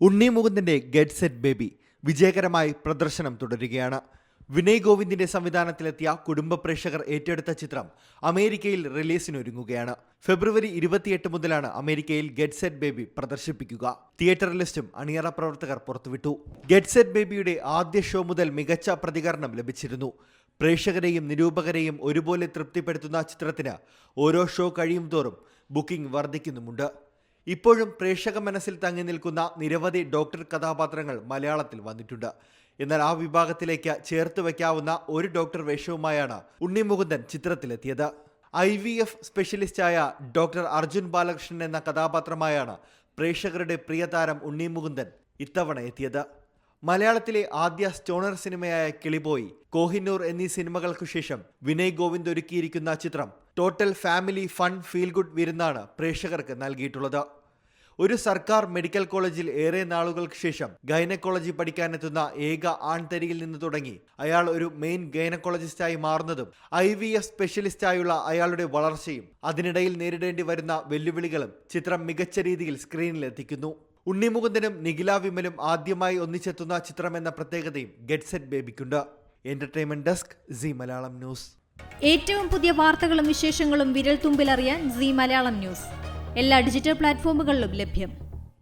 ഉണ്ണി മുകുന്ദന്റെ get set baby വിജയകരമായി പ്രദർശനം തുടരുകയാണ്. വിനയ് ഗോവിന്ദിന്റെ സംവിധാനത്തിലെത്തിയ കുടുംബ പ്രേക്ഷകർ ഏറ്റെടുത്ത ചിത്രം അമേരിക്കയിൽ റിലീസിനൊരുങ്ങുകയാണ്. ഫെബ്രുവരി ഇരുപത്തിയെട്ട് മുതലാണ് അമേരിക്കയിൽ ഗെറ്റ് സെറ്റ് ബേബി പ്രദർശിപ്പിക്കുക. തിയേറ്റർ ലിസ്റ്റും അണിയറ പ്രവർത്തകർ പുറത്തുവിട്ടു. ഗെറ്റ് സെറ്റ് ബേബിയുടെ ആദ്യ ഷോ മുതൽ മികച്ച പ്രതികരണം ലഭിച്ചിരുന്നു. പ്രേക്ഷകരെയും നിരൂപകരെയും ഒരുപോലെ തൃപ്തിപ്പെടുത്തുന്ന ചിത്രത്തിന് ഓരോ ഷോ കഴിയും തോറും ബുക്കിംഗ് വർദ്ധിക്കുന്നുമുണ്ട്. ഇപ്പോഴും പ്രേക്ഷക മനസ്സിൽ തങ്ങി നിൽക്കുന്ന നിരവധി ഡോക്ടർ കഥാപാത്രങ്ങൾ മലയാളത്തിൽ വന്നിട്ടുണ്ട്. എന്നാൽ ആ വിഭാഗത്തിലേക്ക് ചേർത്ത് വയ്ക്കാവുന്ന ഒരു ഡോക്ടർ വേഷവുമായാണ് ഉണ്ണി മുകുന്ദൻ ചിത്രത്തിലെത്തിയത്. ഐ വി എഫ് സ്പെഷ്യലിസ്റ്റായ ഡോക്ടർ അർജുൻ ബാലകൃഷ്ണൻ എന്ന കഥാപാത്രമായാണ് പ്രേക്ഷകരുടെ പ്രിയതാരം ഉണ്ണി മുകുന്ദൻ ഇത്തവണ എത്തിയത്. മലയാളത്തിലെ ആദ്യ സ്റ്റോണർ സിനിമയായ കിളിബോയ് കോഹിനൂർ എന്നീ സിനിമകൾക്കു ശേഷം വിനയ് ഗോവിന്ദ് ഒരുക്കിയിരിക്കുന്ന ചിത്രം total family fun feel good വിരുന്നാണ് പ്രേക്ഷകർക്ക് നൽകിയിട്ടുള്ളത്. ഒരു സർക്കാർ മെഡിക്കൽ കോളേജിൽ ഏറെ നാളുകൾക്ക് ശേഷം ഗൈനക്കോളജി പഠിക്കാനെത്തുന്ന ഏക ആൺതരിയിൽ നിന്ന് തുടങ്ങി അയാൾ ഒരു മെയിൻ ഗൈനക്കോളജിസ്റ്റായി മാറുന്നതും ഐ വി എഫ് സ്പെഷ്യലിസ്റ്റായുള്ള അയാളുടെ വളർച്ചയും അതിനിടയിൽ നേരിടേണ്ടി വരുന്ന വെല്ലുവിളികളും ചിത്രം മികച്ച രീതിയിൽ സ്ക്രീനിൽ എത്തിക്കുന്നു. ഉണ്ണിമുകുന്ദനും നിഖില വിമലും ആദ്യമായി ഒന്നിച്ചെത്തുന്ന ചിത്രം എന്ന പ്രത്യേകതയും get set ബേബിക്കുണ്ട്. Entertainment desk C Malayalam news. ഏറ്റവും പുതിയ വാർത്തകളും വിശേഷങ്ങളും വിരൽ തുമ്പിലറിയാൻ സി മലയാളം ന്യൂസ്. എല്ലാ ഡിജിറ്റൽ പ്ലാറ്റ്ഫോമുകളിലും ലഭ്യം.